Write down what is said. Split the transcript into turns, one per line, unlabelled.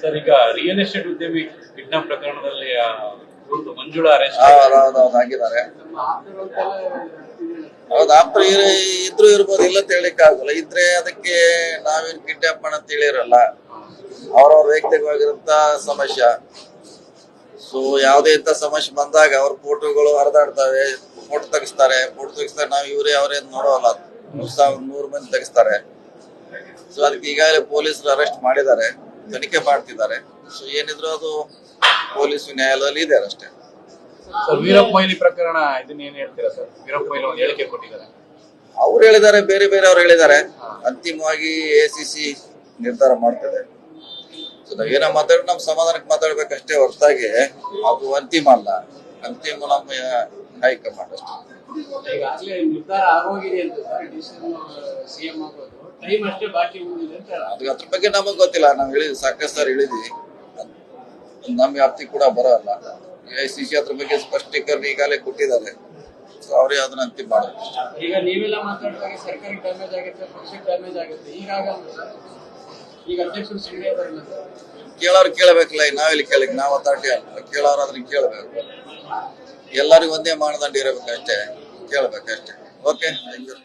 Sir, ಈಗ real estate ಉದ್ಯಮಿ kidnap ಪ್ರಕರಣದಲ್ಲಿ ಮಂಜುಳಾ ಅರೆಸ್ಟ್
ಆಗಿದ್ದಾರೆ ಇದ್ರು ಇರ್ಬೋದು, ಇಲ್ಲ ಅಂತ ಆಗಲ್ಲ. ಇದ್ರೆ ಅದಕ್ಕೆ ನಾವೇನ್ ಕಿಡ್ನಾಪ್ ಅಂತ ಹೇಳಿರಲ್ಲ. ಅವ್ರವ್ರ ವೈಯಕ್ತಿಕವಾಗಿರಂತ ಸಮಸ್ಯೆ. ಸೊ ಯಾವುದೇ ಇಂಥ ಸಮಸ್ಯೆ ಬಂದಾಗ ಅವ್ರ ಫೋಟೋಗಳು ಹರಿದಾಡ್ತವೆ ಫೋಟೋ ತೆಗಿಸ್ತಾರೆ. ಫೋಟೋ ತೆಗಿಸ್ತಾರೆ, ನಾವು ಇವ್ರೇ ಅವ್ರೇನ್ ನೋಡೋಲ್ಲ. ಮೂರ್ ಸಾವಿರ ನೂರು ಮಂದಿ ತೆಗಿಸ್ತಾರೆ. ಸೊ ಅದಕ್ಕೆ ಈಗಾಗಲೇ ಪೊಲೀಸರು ಅರೆಸ್ಟ್ ಮಾಡಿದ್ದಾರೆ. ತನಿಖೆ ಮಾಡ್ತಿದ್ದಾರೆ. ಸೊ ಏನಿದ್ರು ಅದು ಪೊಲೀಸ್ ನ್ಯಾಯಾಲಯದಲ್ಲಿ ಇದೆ ಅಷ್ಟೇ.
ಸರ್ ವೀರಪ್ಪ ಮೊಯ್ಲಿ ಪ್ರಕರಣ ಇದನ್ನ ಏನ್ ಹೇಳ್ತೀರಾ ಸರ್? ವೀರಪ್ಪ ಮೊಯ್ಲಿ ಒಂದು ಹೇಳಿಕೆ ಕೊಟ್ಟಿದ್ದಾರೆ.
ಅವ್ರು ಹೇಳಿದ್ದಾರೆ ಬೇರೆ ಬೇರೆ ಅವ್ರು ಹೇಳಿದ್ದಾರೆ. ಅಂತಿಮವಾಗಿ ಎ ಸಿ ಸಿ ನಿರ್ಧಾರ ಮಾಡ್ತದೆ. ಸೊ ನಾವೇನೋ ಮಾತಾಡಿ ನಮ್ಮ ಸಮಾಧಾನಕ್ಕೆ ಮಾತಾಡ್ಬೇಕಷ್ಟೇ ಹೊರತಾಗಿ ಅದು ಅಂತಿಮ ಅಲ್ಲ. ಅಂತಿಮ ನಮ್ಮ ಹೈಕಮಾಂಡ್ ಅಷ್ಟೇ.
ಈಗಾಗಲೇ ನಿರ್ಧಾರ ಆಗೋಗಿದೆ ಅಂತ ಸರ್ ಡಿಸಿಷನ್ ಸಿಎಂ ಆಗೋದು ಟೈಮ್ ಅಷ್ಟೇ ಬಾಕಿ ಉಳಿದಿದೆ ಅಂತ
ಅದು ಅದ್ರ ಬಗ್ಗೆ ನಮಗ್ ಗೊತ್ತಿಲ್ಲ. ನಾವು ಹೇಳಿದ್ವಿ ಸಾಕಷ್ಟು ಸರ್ ಹೇಳಿದ್ವಿ. ನಮ್ಮ ವ್ಯಾಪ್ತಿ ಕೂಡ ಬರೋಲ್ಲ. ಎ ಸಿ ಸಿ ಅದ್ರ ಬಗ್ಗೆ ಸ್ಪಷ್ಟೀಕರಣ ಈಗಾಗಲೇ ಕೊಟ್ಟಿದ್ದಾರೆ. ಸೊ ಅವ್ರೇ ಅದನ್ನ ಅಂತಿಮ ಮಾಡ್ತಾರೆ
ಈಗ ನೀವೆಲ್ಲ ಮಾತಾಡುವಾಗ ಸರ್ಕಾರಕ್ಕೆ ಡ್ಯಾಮೇಜ್ ಆಗುತ್ತೆ ಪಕ್ಷಕ್ಕೆ ಡ್ಯಾಮೇಜ್ ಆಗುತ್ತೆ. ಈಗ ಆಗಲ್ಲ ಸರ್. ಈಗ ಅಧ್ಯಕ್ಷರು ಸುಮ್ಮನೆ ಇದಾರಲ್ಲ ಸರ್
ಕೇಳೋರು ಕೇಳಬೇಕಲ್ಲ ನಾವಿಲ್ಲಿ ನಾವೆಲ್ಲಿ ಕೇಳಕ್ ನಾವು ಅಥಾರಿಟಿ ಅಲ್ಲ. ಕೇಳೋರು ಅದನ್ನ ಕೇಳಬೇಕು. ಎಲ್ಲರಿಗೂ ಒಂದೇ ಮಾನದಂಡ ಇರಬೇಕಷ್ಟೇ ಕೇಳಬೇಕಷ್ಟೇ ಓಕೆ ಥ್ಯಾಂಕ್ ಯು